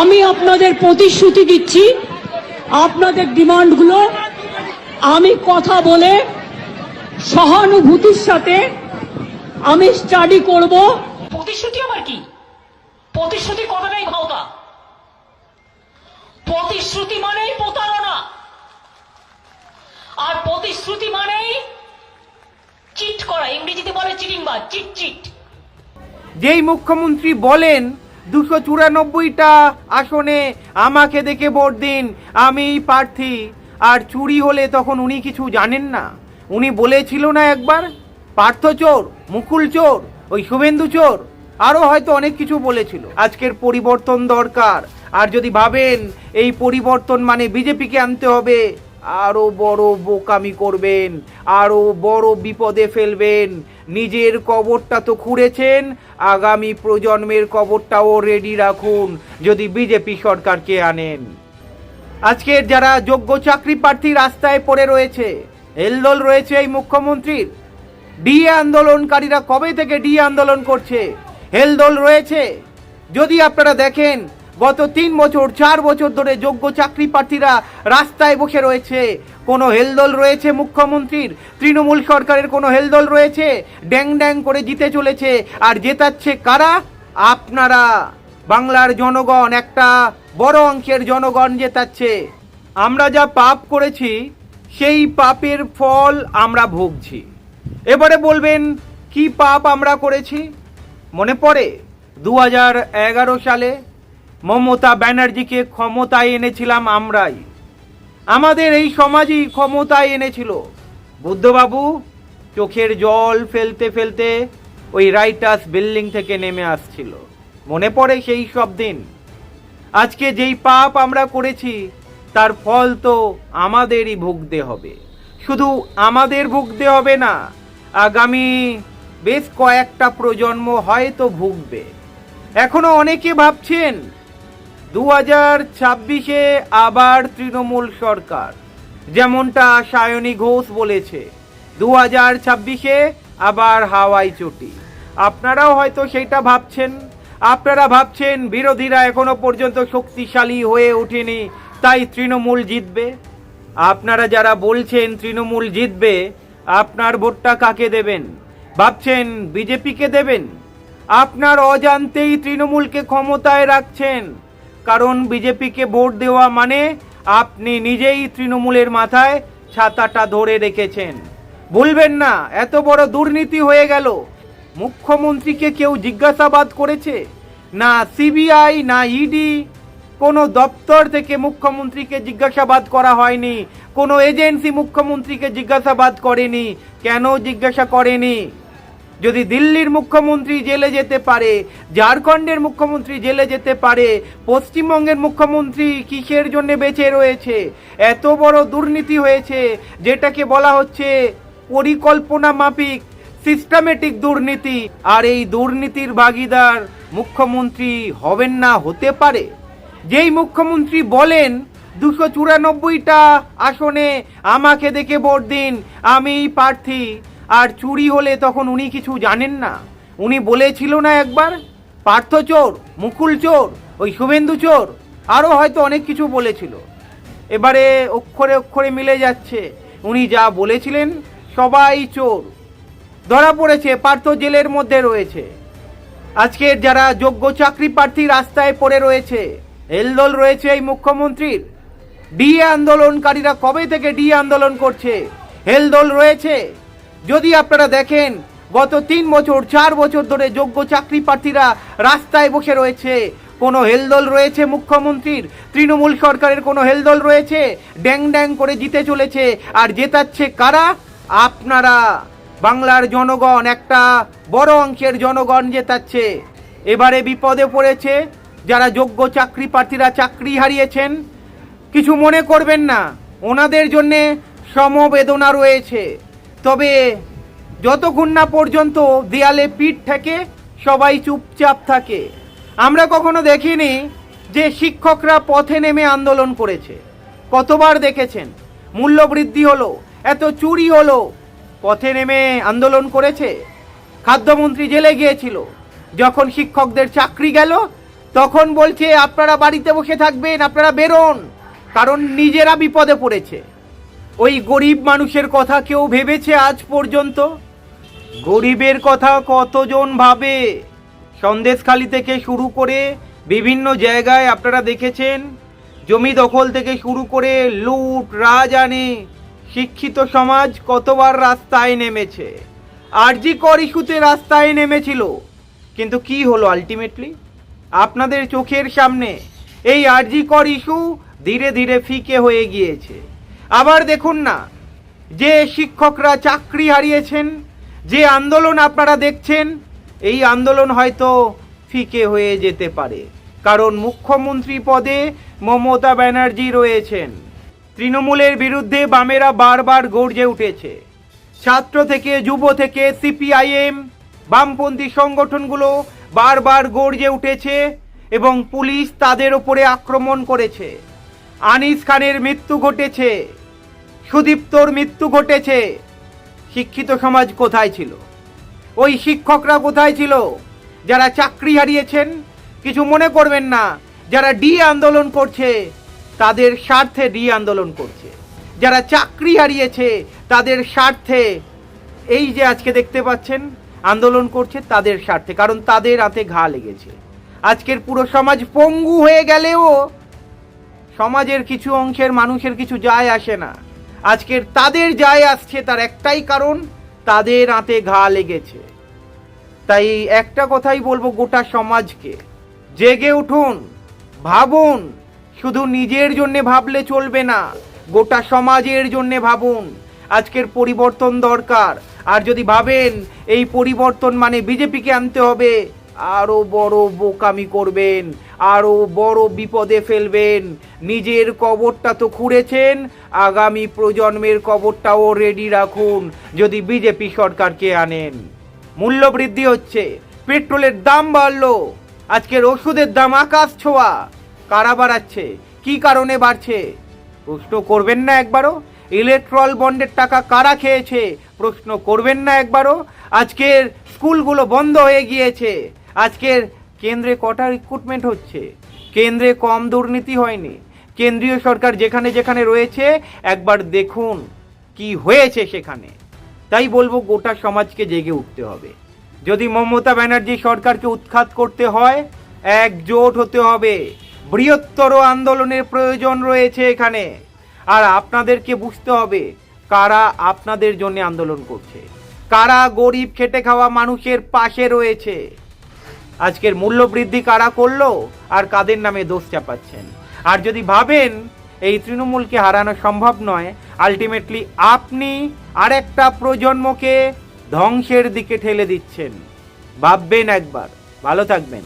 আমি আপনাদের প্রতিশ্রুতি দিচ্ছি আপনাদের ডিমান্ডগুলো আমি কথা বলে সহানুভূতির সাথে আমি স্টাডি করব। প্রতিশ্রুতি আমার কি? প্রতিশ্রুতি কথাটাই ভাওতা। প্রতিশ্রুতি মানেই প্রতারণা। আর প্রতিশ্রুতি মানেই চিট করা। ইংরেজিতে বলে চিটিং বা চিট চিট যেই মুখ্যমন্ত্রী বলেন দুশো চুরানব্বইটা আসনে আমাকে দেখে ভোট দিন, আমিই প্রার্থী। আর চুরি হলে তখন উনি কিছু জানেন না। উনি বলেছিল না একবার, পার্থ চোর, মুকুল চোর, ওই শুভেন্দু চোর আরও হয়তো অনেক কিছু বলেছিল। আজকের পরিবর্তন দরকার। আর যদি ভাবেন, এই পরিবর্তন মানে বিজেপিকে আনতে হবে আরও বড় বোকামি করবেন, আরও বড় বিপদে ফেলবেন। নিজের কবরটা তো খুঁড়েছেন, আগামী প্রজন্মের কবরটাও রেডি রাখুন, যদি বিজেপি সরকারকে আনেন। আজকের যারা যোগ্য চাকরি প্রার্থী রাস্তায় পড়ে রয়েছে হেলদোল রয়েছে এই মুখ্যমন্ত্রীর। ডিএ আন্দোলনকারীরা কবে থেকে ডিএ আন্দোলন করছে? হেলদোল রয়েছে। যদি আপনারা দেখেন গত তিন বছর, চার বছর ধরে যোগ্য চাকরি প্রার্থীরা রাস্তায় বসে রয়েছে। কোনো হেলদোল রয়েছে মুখ্যমন্ত্রীর? তৃণমূল সরকারের কোনো হেলদোল রয়েছে? ড্যাং ড্যাং করে জিতে চলেছে। আর জেতাচ্ছে কারা? আপনারা, বাংলার জনগণ, একটা বড় অংশের জনগণ জেতাচ্ছে। আমরা যা পাপ করেছি, সেই পাপের ফল আমরা ভুগছি। এবারে বলবেন, কি পাপ আমরা করেছি? মনে পড়ে? দু সালে মমতা ব্যানার্জিকে ক্ষমতায় এনেছিলাম আমরাই। আমাদের এই সমাজই ক্ষমতায় এনেছিল। বুদ্ধবাবু, চোখের জল ফেলতে ফেলতে ওই রাইটাস বিল্ডিং থেকে নেমে আসছিল। মনে পড়ে সেই সব দিন। আজকে যেই পাপ আমরা করেছি, তার ফল তো আমাদেরই ভুগতে হবে। শুধু আমাদের ভুগতে হবে না, আগামী বেশ কয়েকটা প্রজন্ম হয়তো ভুগবে। এখনও অনেকে ভাবছেন দু হাজার ছাব্বিশে আবার তৃণমূল সরকার, যেমনটা সায়নী ঘোষ বলেছে। দু হাজার ছাব্বিশে আবার হাওয়াই চটি। আপনারাও হয়তো সেটা ভাবছেন। আপনারা ভাবছেন বিরোধীরা এখনও পর্যন্ত শক্তিশালী হয়ে ওঠেনি, তাই তৃণমূল জিতবে। আপনারা যারা বলছেন তৃণমূল জিতবে, আপনার ভোটটা কাকে দেবেন? ভাবছেন বিজেপিকে দেবেন? আপনার অজান্তেই তৃণমূলকে ক্ষমতায় রাখছেন। কারণ বিজেপিকে ভোট দেওয়া মানে আপনি নিজেই তৃণমূলের মাথায় ছাতাটা ধরে রেখেছেন। ভুলবেন না, এত বড় দুর্নীতি হয়ে গেল। মুখ্যমন্ত্রীকে কেউ জিজ্ঞাসাবাদ করেছে? না সিবিআই, না ইডি, কোনো দপ্তর থেকে মুখ্যমন্ত্রীকে জিজ্ঞাসাবাদ করা হয়নি, কোনো এজেন্সি মুখ্যমন্ত্রীকে জিজ্ঞাসাবাদ করেনি, কেন জিজ্ঞাসা করেনি? যদি দিল্লির মুখ্যমন্ত্রী জেলে যেতে পারে, ঝাড়খণ্ডের মুখ্যমন্ত্রী জেলে যেতে পারে, পশ্চিমবঙ্গের মুখ্যমন্ত্রী কিসের জন্য বেঁচে রয়েছে? এত বড় দুর্নীতি হয়েছে, যেটাকে বলা হচ্ছে পরিকল্পনা মাফিক সিস্টেমেটিক দুর্নীতি। আর এই দুর্নীতির ভাগিদার মুখ্যমন্ত্রী হবেন না, হতে পারে। যেই মুখ্যমন্ত্রী বলেন, দুশো চুরানব্বইটা আসনে আমাকে দেখে ভোট দিন, আমিই প্রার্থী। আর চুরি হলে তখন উনি কিছু জানেন না। উনি বলেছিল না একবার, পার্থ চোর, মুকুল চোর, ওই শুভেন্দু চোর আরও হয়তো অনেক কিছু বলেছিল। এবারে অক্ষরে অক্ষরে মিলে যাচ্ছে। উনি যা বলেছিলেন, সবাই চোর। ধরা পড়েছে, পার্থ জেলের মধ্যে রয়েছে। আজকের যারা যোগ্য চাকরি প্রার্থী রাস্তায় পড়ে রয়েছে হেলদোল রয়েছে এই মুখ্যমন্ত্রীর। ডিএ আন্দোলনকারীরা কবে থেকে ডিএ আন্দোলন করছে? হেলদোল রয়েছে। যদি আপনারা দেখেন, গত তিন বছর, চার বছর ধরে যোগ্য চাকরি প্রার্থীরা রাস্তায় বসে রয়েছে। কোনো হেলদোল রয়েছে মুখ্যমন্ত্রীর? তৃণমূল সরকারের কোনো হেলদোল রয়েছে? ড্যাং ড্যাং করে জিতে চলেছে। আর জেতাচ্ছে কারা? আপনারা, বাংলার জনগণ, একটা বড় অংশের জনগণ জেতাচ্ছে। এবারে বিপদে পড়েছে যারা যোগ্য চাকরি প্রার্থীরা চাকরি হারিয়েছেন। কিছু মনে করবেন না, ওনাদের জন্যে সমবেদনা রয়েছে। তবে যতক্ষণ না পর্যন্ত দেয়ালে পিঠ থেকে সবাই চুপচাপ থাকে, আমরা কখনো দেখিনি যে শিক্ষকরা পথে নেমে আন্দোলন করেছে। কতবার দেখেছেন? মূল্য বৃদ্ধি হলো, এত চুরি হলো, পথে নেমে আন্দোলন করেছে। খাদ্যমন্ত্রী জেলে গিয়েছিল, যখন শিক্ষকদের চাকরি গেল, তখন বলছে, আপনারা বাড়িতে বসে থাকবেন, আপনারা বেরোন। কারণ নিজেরা বিপদে পড়েছে। ওই গরিব মানুষের কথা কেউ ভেবেছে আজ পর্যন্ত? গরিবের কথা কতজন ভাবে? সন্দেশখালি থেকে শুরু করে বিভিন্ন জায়গায় আপনারা দেখেছেন, জমি দখল থেকে শুরু করে লুট রাজ রাজানি শিক্ষিত সমাজ কতবার রাস্তায় নেমেছে? আরজি কর ইস্যুতে রাস্তায় নেমেছিল। কিন্তু কি হলো আলটিমেটলি আপনাদের চোখের সামনে এই আরজি কর ইস্যু ধীরে ধীরে ফিকে হয়ে গিয়েছে। আবার দেখুন না, যে শিক্ষকরা চাকরি হারিয়েছেন, যে আন্দোলন আপনারা দেখছেন, এই আন্দোলন হয়তো ফিকে হয়ে যেতে পারে। কারণ মুখ্যমন্ত্রী পদে মমতা ব্যানার্জি রয়েছেন। তৃণমূলের বিরুদ্ধে বামেরা বারবার গর্জে উঠেছে। ছাত্র থেকে যুব থেকে সিপিআইএম, বামপন্থী সংগঠনগুলো বারবার গর্জে উঠেছে এবং পুলিশ তাদের ওপরে আক্রমণ করেছে। আনিস খানের মৃত্যু ঘটেছে। সুদীপ্তর মৃত্যু ঘটেছে। শিক্ষিত সমাজ কোথায় ছিল? ওই শিক্ষকরা কোথায় ছিল? যারা চাকরি হারিয়েছেন, কিছু মনে করবেন না, যারা ডি আন্দোলন করছে, তাদের স্বার্থে ডি আন্দোলন করছে। যারা চাকরি হারিয়েছে, তাদের স্বার্থে। এই যে আজকে দেখতে পাচ্ছেন, আন্দোলন করছে তাদের স্বার্থে, কারণ তাদের হাতে ঘা লেগেছে। আজকের পুরো সমাজ পঙ্গু হয়ে গেলেও সমাজের কিছু অংশের মানুষের কিছু যায় আসে না। আজকের তাদের যায় আসছে তার একটাই কারণ, তাদের হাতে ঘা লেগেছে। তাই একটা কথাই বলব গোটা সমাজকে, জেগে উঠুন, ভাবুন, শুধু নিজের জন্য ভাবলে চলবে না, গোটা সমাজের জন্য ভাবুন, আজকের পরিবর্তন দরকার। আর যদি ভাবেন এই পরিবর্তন মানে বিজেপিকে আনতে হবে, আরও বড় বোকামি করবেন আরও বড় বিপদে ফেলবেন। নিজের কবরটা তো খুঁড়েছেন, আগামী প্রজন্মের কবরটাও রেডি রাখুন, যদি বিজেপি সরকারকে আনেন। মূল্য বৃদ্ধি হচ্ছে, পেট্রোলের দাম বাড়লো, আজকের ওষুধের দাম আকাশ ছোঁয়া। কারা বাড়াচ্ছে? কি কারণে বাড়ছে? প্রশ্ন করবেন না একবারও? ইলেকট্রল বন্ডের টাকা কারা খেয়েছে? প্রশ্ন করবেন না একবারও? আজকের স্কুলগুলো বন্ধ হয়ে গিয়েছে, আজকের কেন্দ্রে কটা রিক্রুটমেন্ট হচ্ছে? কেন্দ্রে কম দুর্নীতি হয়নি। কেন্দ্রীয় সরকার যেখানে যেখানে রয়েছে, একবার দেখুন কি হয়েছে সেখানে। তাই বলব গোটা সমাজকে জেগে উঠতে হবে। যদি মমতা ব্যানার্জি সরকারকে উৎখাত করতে হয়, একজোট হতে হবে। বৃহত্তর আন্দোলনের প্রয়োজন রয়েছে এখানে। আর আপনাদেরকে বুঝতে হবে, কারা আপনাদের জন্য আন্দোলন করছে? কারা গরিব খেটে খাওয়া মানুষের পাশে রয়েছে? আজকের মূল্য বৃদ্ধি কারা করল আর কাদের নামে দোষ চাপাচ্ছেন? আর যদি ভাবেন, এই তৃণমূলকে হারানো সম্ভব নয় আলটিমেটলি আপনি আরেকটা প্রজন্মকে ধ্বংসের দিকে ঠেলে দিচ্ছেন। ভাববেন একবার। ভালো থাকবেন।